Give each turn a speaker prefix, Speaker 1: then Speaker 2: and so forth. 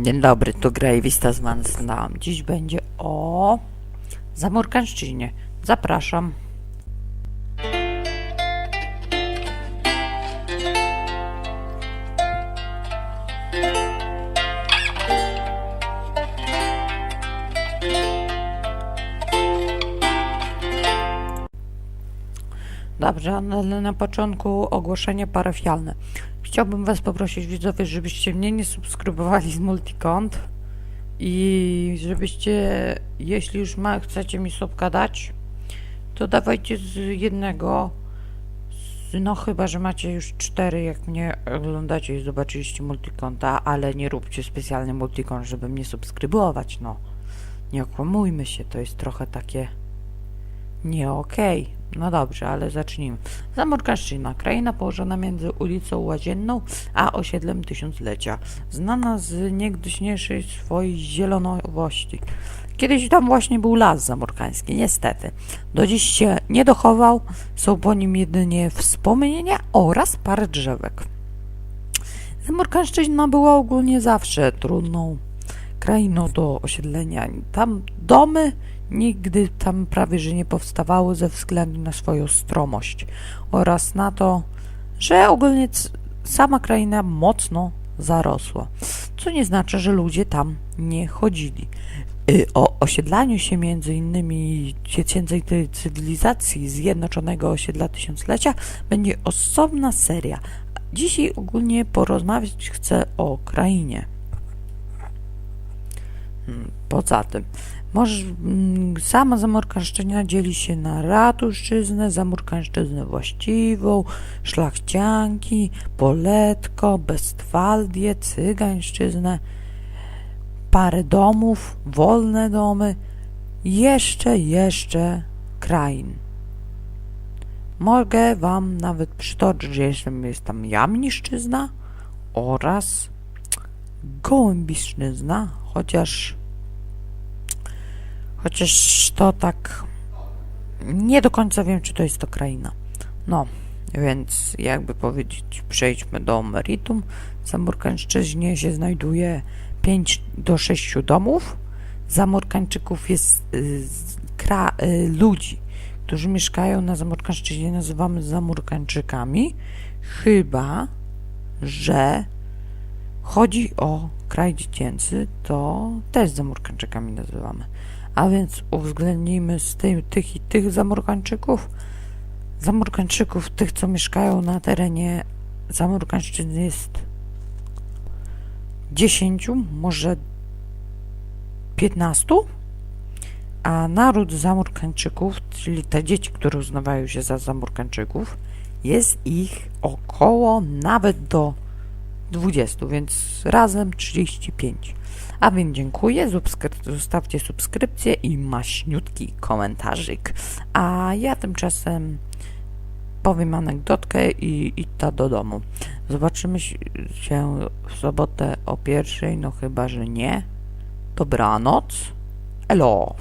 Speaker 1: Dzień dobry, tu Grejwista z Manslam. Dziś będzie o Zamorkańszczyźnie. Zapraszam. Dobrze, ale na początku ogłoszenie parafialne. Chciałbym Was poprosić, widzowie, żebyście mnie nie subskrybowali z multikont i żebyście, jeśli już ma, chcecie mi subka dać, to dawajcie z jednego, z, no chyba, że macie już cztery, jak mnie oglądacie i zobaczyliście multikonta, ale nie róbcie specjalnie multikont, żeby mnie subskrybować, no. Nie okłamujmy się, to jest trochę takie nie okej. No dobrze, ale zacznijmy. Zamorkaszczyna, kraina położona między ulicą Łazienną a osiedlem Tysiąclecia, znana z niegdyśniejszej swojej zielonowości. Kiedyś tam właśnie był las zamorkański, niestety. Do dziś się nie dochował, są po nim jedynie wspomnienia oraz parę drzewek. Zamorkańszczyzna była ogólnie zawsze trudną krainą do osiedlenia. Tam domy nigdy tam prawie że nie powstawały ze względu na swoją stromość oraz na to, że ogólnie sama kraina mocno zarosła, co nie znaczy, że ludzie tam nie chodzili. Y, O osiedlaniu się między innymi dziecięcej cywilizacji Zjednoczonego Osiedla Tysiąclecia będzie osobna seria. Dzisiaj ogólnie porozmawiać chcę o krainie. Poza tym, może, mm, sama Zamorkańszczyzna dzieli się na ratuszczyznę, Zamorkańszczyznę właściwą, szlachcianki, poletko, bestwaldię, cygańszczyznę, parę domów, wolne domy, jeszcze, jeszcze krain. Mogę wam nawet przytoczyć, że jest tam Jamniszczyzna oraz Gołębiszczyzna, chociaż chociaż to tak nie do końca wiem, czy to jest to kraina. No, więc jakby powiedzieć, przejdźmy do meritum. W Zamorkańszczyźnie się znajduje 5 do 6 domów. Zamorkańczyków jest y, kra, y, ludzi, którzy mieszkają na Zamorkańszczyźnie, nazywamy Zamorkańczykami, chyba, że chodzi o kraj dziecięcy, to też Zamorkańczykami nazywamy. A więc uwzględnijmy z tym, tych i tych Zamorkańczyków. Zamorkańczyków, tych co mieszkają na terenie Zamorkańszczyzny jest 10, może 15, a naród Zamorkańczyków, czyli te dzieci, które uznawają się za Zamorkańczyków, jest ich około nawet do 20, więc razem 35. A więc dziękuję, subskry- zostawcie subskrypcję i maśniutki komentarzyk. A ja tymczasem powiem anegdotkę i idź do domu. Zobaczymy się w sobotę o pierwszej, no chyba, że nie. Dobranoc. Elo.